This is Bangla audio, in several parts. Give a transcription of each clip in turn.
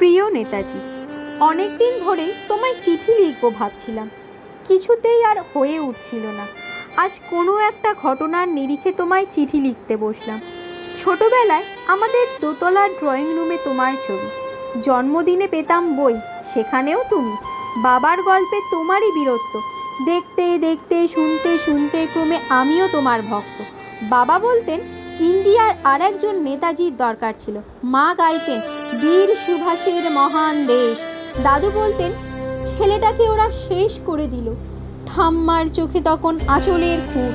প্রিয় নেতাজি অনেক দিন ধরেই তোমায় চিঠি লিখব ভাবছিলাম। কিছুতেই আর হয়ে উঠছিল না। আজ কোনো একটা ঘটনার নিরিখে তোমায় চিঠি লিখতে বসলাম। ছোটবেলায় আমাদের দোতলার ড্রয়িং রুমে তোমার ছবি। জন্মদিনে পেতাম বই, সেখানেও তুমি। বাবার গল্পে তোমারই বীরত্ব। দেখতে দেখতে, শুনতে শুনতে ক্রমে আমিও তোমার ভক্ত। বাবা বলতেন ইন্ডিয়ার আর একজন নেতাজির দরকার ছিল। মা গাইতেন, বীর সুভাষের মহান দেশ। দাদু বলতেন, ছেলেটাকে ওরা শেষ করে দিল। ঠাম্মার চোখে তখন আঁচলের খুঁট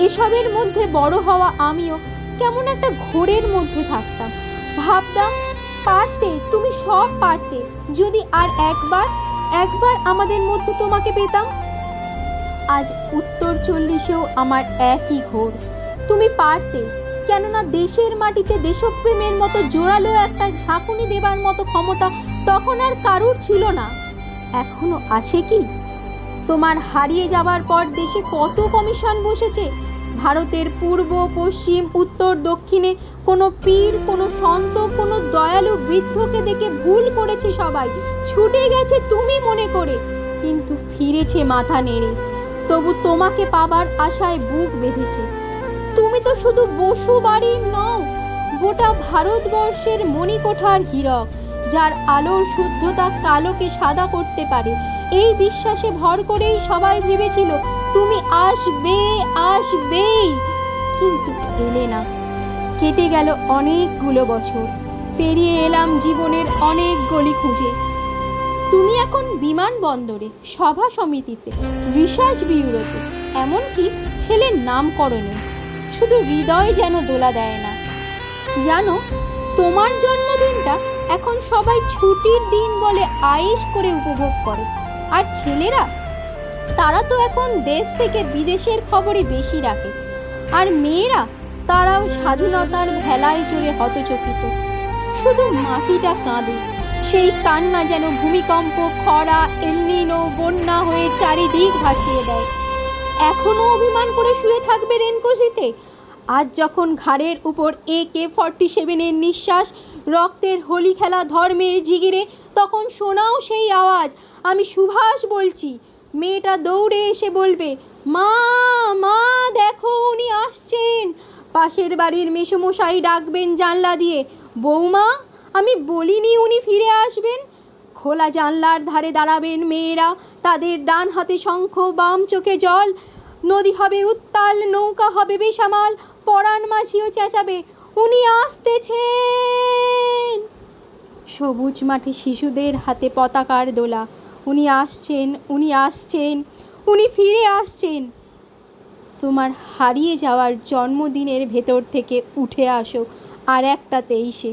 এসবের মধ্যে বড় হওয়া আমিও কেমন একটা ঘোরের মধ্যে থাকতাম। ভাবতাম, পারতে, তুমি সব পারতে। যদি আর একবার একবার আমাদের মধ্যে তোমাকে পেতাম? আজ উত্তর চল্লিশেও আমার একই ঘোর। তুমি পারতে, কেননা দেশের মাটিতে দেশপ্রেমের মতো জোরালো একটা ঝাঁকুনি দেবার মতো ক্ষমতা তখন আর কারুর ছিল না। এখনও আছে কি? তোমার হারিয়ে যাবার পর দেশে কত কমিশন বসেছে? ভারতের পূর্ব, পশ্চিম, উত্তর, দক্ষিণে কোনো পীর, কোনো সন্ত, কোনো দয়ালু বৃদ্ধকে দেখে ভুল করেছে সবাই। ছুটে গেছে তুমি মনে করে, কিন্তু ফিরেছে মাথা নেড়ে। তবু তোমাকে পাবার আশায় বুক বেঁধেছে। তুমি তো শুধু বসু বাড়ির নও, গোটা ভারতবর্ষের মণিকোঠার হীরক, যার আলোর শুদ্ধতা কালোকে সাদা করতে পারে। এই বিশ্বাসে ভর করেই সবাই ভেবেছিল, তুমি আসবে, আসবেই। কিন্তু এলে না। কেটে গেল অনেকগুলো বছর। পেরিয়ে এলাম জীবনের অনেক গলি খুঁজে। তুমি এখন বিমানবন্দরে, সভা সমিতিতে, রিসার্চ ব্যুরোতে এমনকি ছেলের নামকরণে শুধু হৃদয় যেন দোলা দেয় না। জানো, তোমার জন্মদিনটা এখন সবাই ছুটির দিন বলে আয়েশ করে উপভোগ করে। আর ছেলেরা? তারা তো এখন দেশ থেকে বিদেশের খবরই বেশি রাখে। আর মেয়েরা? তারাও স্বাধীনতার ভেলায় চড়ে হতচকিত। শুধু মাটিটা কাঁদে, সেই কান্না যেন ভূমিকম্প, খরা এলনিনো বন্যা হয়ে চারিদিক ভাসিয়ে দেয়। এখনও অভিমান করে শুয়ে থাকবে রেনকোশিতে আজ যখন ঘাড়ের উপর এ কে ফর্টি সেভেনের নিঃশ্বাস, রক্তের হোলি খেলা ধর্মের জিগিরে, তখন শোনাও সেই আওয়াজ। আমি সুভাষ বলছি, মেয়েটা দৌড়ে এসে বলবে, মা মা, দেখো উনি আসছেন। পাশের বাড়ির মেসোমশাই ডাকবেন জানলা দিয়ে, বৌমা, আমি বলিনি উনি ফিরে আসবেন। খোলা জানলার ধারে দাঁড়াবেন মেয়েরা। তাদের ডান হাতে শঙ্খ, বাম চোখে জল। নদী হবে উত্তাল, নৌকা হবে বেসামাল পরাণ মাঝিও চেঁচাবে, উনি আসতেছেন। সবুজ মাঠে শিশুদের হাতে পতাকার দোলা। উনি আসছেন উনি আসছেন, উনি ফিরে আসছেন। তোমার হারিয়ে যাওয়ার জন্মদিনের ভেতর থেকে উঠে আসো, আর একটা তেইশে